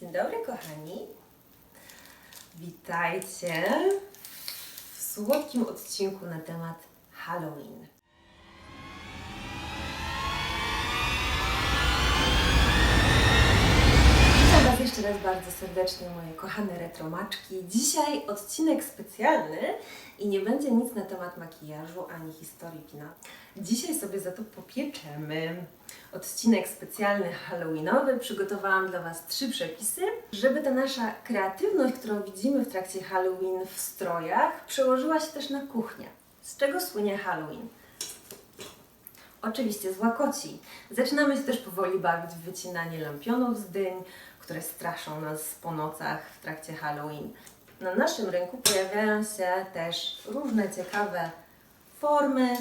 Dzień dobry, kochani. Witajcie w słodkim odcinku na temat Halloween. Witam Was jeszcze raz bardzo serdecznie, moje kochane retromaczki. Dzisiaj odcinek specjalny i nie będzie nic na temat makijażu ani historii kina. Dzisiaj sobie za to popieczemy. Odcinek specjalny halloweenowy. Przygotowałam dla Was trzy przepisy, żeby ta nasza kreatywność, którą widzimy w trakcie Halloween w strojach, przełożyła się też na kuchnię. Z czego słynie Halloween? Oczywiście z łakoci. Zaczynamy się też powoli bawić w wycinanie lampionów z dyń, które straszą nas po nocach w trakcie Halloween. Na naszym rynku pojawiają się też różne ciekawe formy.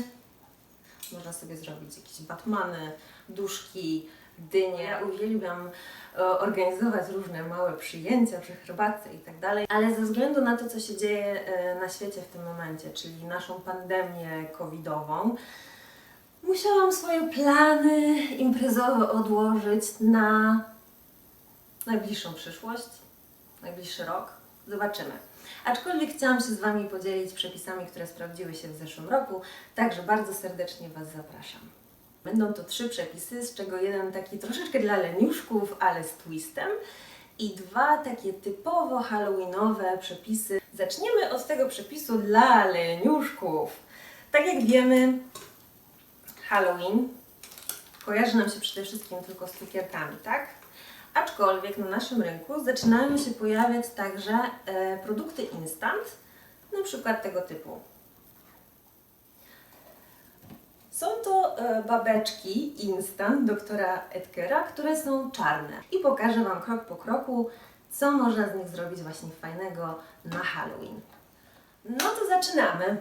Można sobie zrobić jakieś batmany, duszki, dynie. Ja uwielbiam e, organizować różne małe przyjęcia przy herbatce i tak dalej, ale ze względu na to, co się dzieje e, na świecie w tym momencie, czyli naszą pandemię covidową, Musiałam swoje plany imprezowe odłożyć na najbliższą przyszłość, najbliższy rok. Zobaczymy. Aczkolwiek chciałam się z Wami podzielić przepisami, które sprawdziły się w zeszłym roku, także bardzo serdecznie Was zapraszam. Będą to trzy przepisy, z czego jeden taki troszeczkę dla leniuszków, ale z twistem i dwa takie typowo halloweenowe przepisy. Zaczniemy od tego przepisu dla leniuszków. Tak jak wiemy, Halloween kojarzy nam się przede wszystkim tylko z cukierkami, tak? Aczkolwiek na naszym rynku zaczynają się pojawiać także e, produkty instant, na przykład tego typu. Są to e, babeczki instant doktora Edgera, które są czarne. I pokażę Wam krok po kroku, co można z nich zrobić właśnie fajnego na Halloween. No to zaczynamy.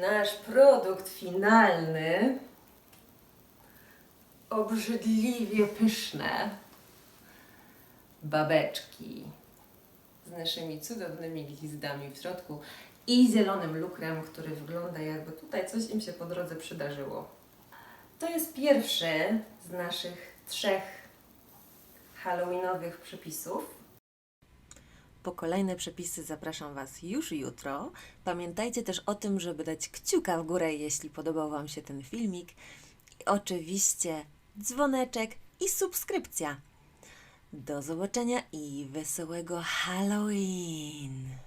Nasz produkt finalny obrzydliwie pyszne babeczki z naszymi cudownymi gwizdami w środku i zielonym lukrem, który wygląda jakby tutaj coś im się po drodze przydarzyło. To jest pierwszy z naszych trzech halloweenowych przepisów. Po kolejne przepisy zapraszam Was już jutro. Pamiętajcie też o tym, żeby dać kciuka w górę, jeśli podobał Wam się ten filmik. I oczywiście dzwoneczek i subskrypcja. Do zobaczenia i wesołego Halloween!